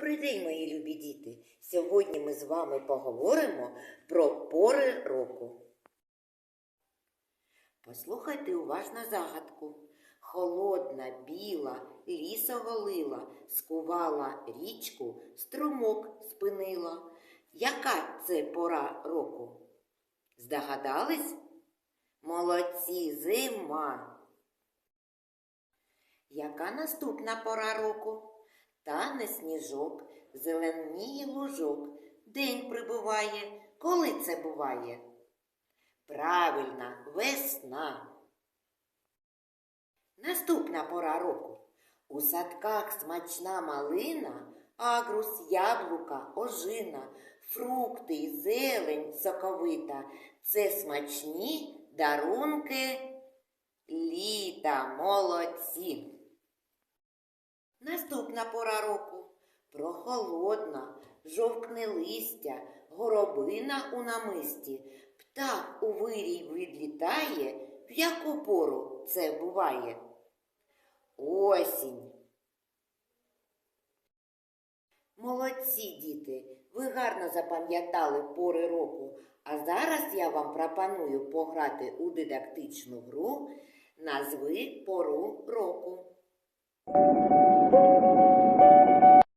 Добрий день, мої любі діти! Сьогодні ми з вами поговоримо про пори року. Послухайте уважно загадку. Холодна, біла, ліс оголила, скувала річку, струмок спинила. Яка це пора року? Здогадались? Молодці, зима. Яка наступна пора року? Тане сніжок, зеленіє лужок, день прибуває. Коли це буває? Правильно, весна. Наступна пора року. У садках смачна малина, агрус, яблука, ожина, фрукти, зелень соковита. Це смачні дарунки літа, молодці. Наступна пора року. Прохолодна, жовкне листя, горобина у намисті, птах у вирій відлітає, в яку пору це буває? Осінь. Молодці, діти, ви гарно запам'ятали пори року, а зараз я вам пропоную пограти у дидактичну гру Назви пору року.